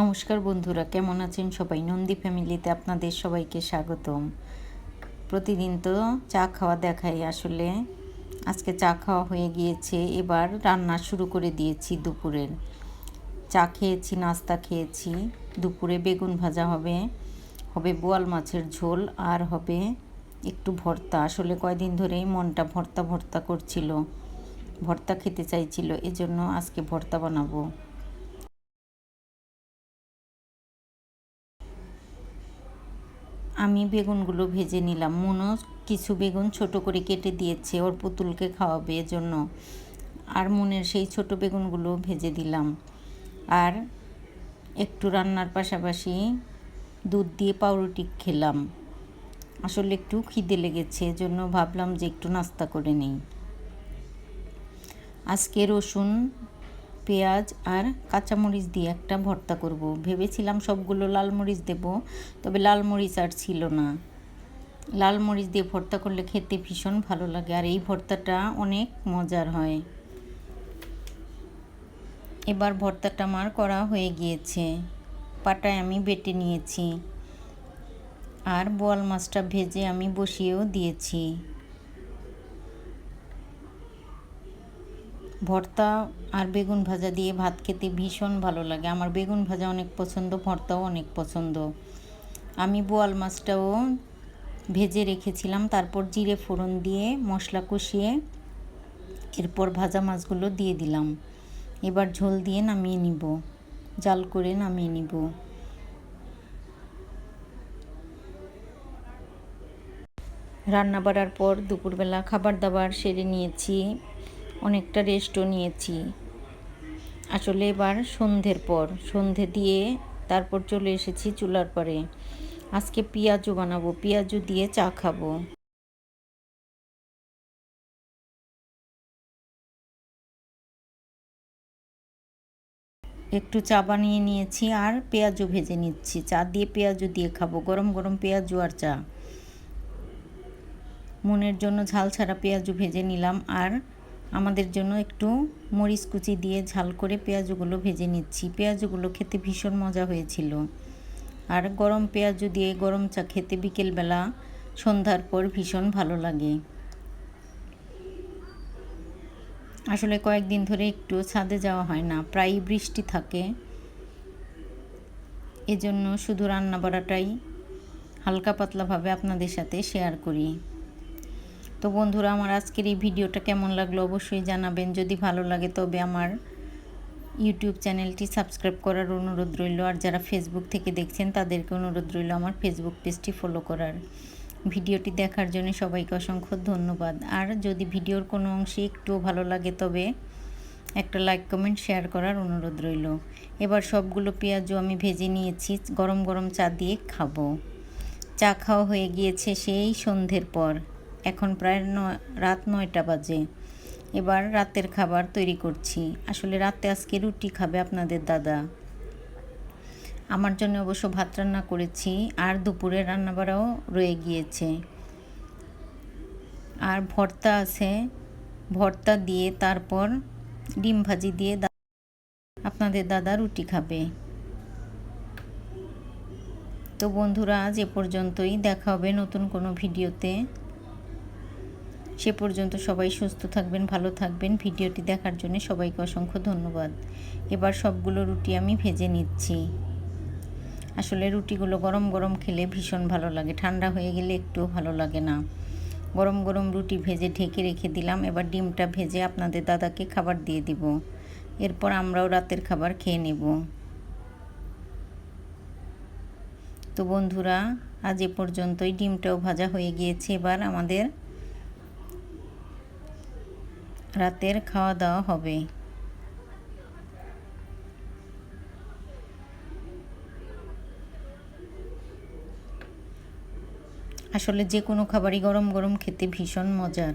নমস্কার বন্ধুরা, কেমন আছেন সবাই? নন্দী ফ্যামিলিতে আপনাদের সবাইকে স্বাগতম। প্রতিদিন তো চা খাওয়া দেখাই আসলে। আজকে চা খাওয়া হয়ে গিয়েছে, এবার রান্না শুরু করে দিয়েছি দুপুরের। চা খেয়েছি, নাস্তা খেয়েছি, দুপুরে বেগুন ভাজা হবে হবে বোয়াল মাছের ঝোল আর হবে একটু ভর্তা। আসলে কয়দিন ধরেই মনটা ভর্তা ভর্তা করছিল, ভর্তা খেতে চাইছিল, এজন্য আজকে ভর্তা বানাবো। আমি বেগুনগুলো ভেজে নিলাম। মনও কিছু বেগুন ছোট করে কেটে দিয়েছে, ওর পুতুলকে খাওয়াবে জন্য আর মনের সেই ছোট বেগুনগুলো ভেজে দিলাম। আর একটু রান্নার পাশাপাশি দুধ দিয়ে পাউরুটি খেলাম। আসলে একটু খিদে লেগেছে, এজন্য ভাবলাম যে একটু নাস্তা করে নিই। আজকে রসুন পেঁয়াজ আর কাঁচামরিচ দিয়ে একটা ভর্তা করব। ভেবেছিলাম সবগুলো লাল মরিচ দেব, তবে লাল মরিচ আর ছিল না। লাল মরিচ দিয়ে ভর্তা করলে খেতে ভীষণ ভালো লাগে, আর এই ভর্তাটা অনেক মজার হয়। এবার ভর্তাটা আমার করা হয়ে গিয়েছে। পাটায় আমি বেটে নিয়েছি। আর বোয়াল মাছটা ভেজে আমি বসিয়েও দিয়েছি। ভর্তা আর বেগুন ভাজা দিয়ে ভাত খেতে ভীষণ ভালো লাগে। আমার বেগুন ভাজা অনেক পছন্দ, ভর্তাও অনেক পছন্দ। আমি বোয়াল মাছটাও ভেজে রেখেছিলাম, তারপর জিরে ফোড়ন দিয়ে মশলা কষিয়ে এরপর ভাজা মাছগুলো দিয়ে দিলাম। এবার ঝোল দিয়ে নামিয়ে নিব, জাল করে নামিয়ে নিব। রান্না বাড়ার পর দুপুরবেলা খাবার দাবার সেরে নিয়েছি। অনেকটা রেস্টও নিয়েছি। আসলে এবার সন্ধ্যের পর, সন্ধে দিয়ে তারপর চলে এসেছি চুলার পরে। আজকে পেঁয়াজু বানাবো পেঁয়াজু দিয়ে চা খাব। একটু চা বানিয়ে নিয়েছি আর পেঁয়াজও ভেজে নিচ্ছি। চা দিয়ে পেঁয়াজও দিয়ে খাব, গরম গরম পেঁয়াজু আর চা। মনের জন্য ঝাল ছাড়া পেঁয়াজু ভেজে নিলাম আর আমাদের জন্য একটু মরিচ কুচি দিয়ে ঝাল করে পেঁয়াজগুলো ভেজে নিচ্ছি। পেঁয়াজগুলো খেতে ভীষণ মজা হয়েছিল। আর গরম পেঁয়াজু দিয়ে গরম চা খেতে বিকেলবেলা সন্ধ্যার পর ভীষণ ভালো লাগে। আসলে কয়েকদিন ধরে একটু ছাদে যাওয়া হয় না প্রায় বৃষ্টি থাকে। এজন্য শুধু রান্না বাড়াটাই হালকা পাতলাভাবে আপনাদের সাথে শেয়ার করি। তো বন্ধুরা, আমার আজকের এই ভিডিওটা কেমন লাগল অবশ্যই জানাবেন। যদি ভালো লাগে, তবে আমার ইউটিউব চ্যানেলটি সাবস্ক্রাইব করার অনুরোধ রইল। আর যারা ফেসবুক থেকে দেখছেন, তাদেরকে অনুরোধ রইল আমার ফেসবুক পেজটি ফলো করার। ভিডিওটি দেখার জন্য সবাইকে অসংখ্য ধন্যবাদ। আর যদি ভিডিওর কোনো অংশে একটুও ভালো লাগে, তবে একটা লাইক কমেন্ট শেয়ার করার অনুরোধ রইল। এবার সবগুলো পেঁয়াজও আমি ভেজে নিয়েছি, গরম গরম চা দিয়ে খাব। চা খাওয়া হয়ে গিয়েছে সেই সন্ধ্যের পর। এখন প্রায় ন, রাত নয়টা বাজে। এবার রাতের খাবার তৈরি করছি। আসলে রাতে আজকে রুটি খাবে আপনাদের দাদা। আমার জন্য অবশ্য ভাত রান্না করেছি, আর দুপুরে রান্নাবাড়াও রয়ে গিয়েছে। আর ভর্তা আছে। ভর্তা দিয়ে তারপর ডিম ভাজি দিয়ে আপনাদের দাদা রুটি খাবে। তো বন্ধুরা, আজ এ পর্যন্তই। দেখা হবে নতুন কোনো ভিডিওতে। সে পর্যন্ত সবাই সুস্থ থাকবেন, ভালো থাকবেন। ভিডিওটি দেখার জন্য সবাইকে অসংখ্য ধন্যবাদ। এবার সবগুলো রুটি আমি ভেজে নিচ্ছি। আসলে রুটিগুলো গরম গরম খেলে ভীষণ ভালো লাগে। ঠান্ডা হয়ে গেলে একটুও ভালো লাগে না। গরম গরম রুটি ভেজে ঢেকে রেখে দিলাম। এবার ডিমটা ভেজে আপনাদের দাদাকে খাবার দিয়ে দিব। এরপর আমরাও রাতের খাবার খেয়ে নেব। তো বন্ধুরা, আজ এ পর্যন্তই। ডিমটাও ভাজা হয়ে গিয়েছে। এবার আমাদের রাতের খাওয়া দাওয়া হবে। আসলে যে কোনো খাবারই গরম গরম খেতে ভীষণ মজার।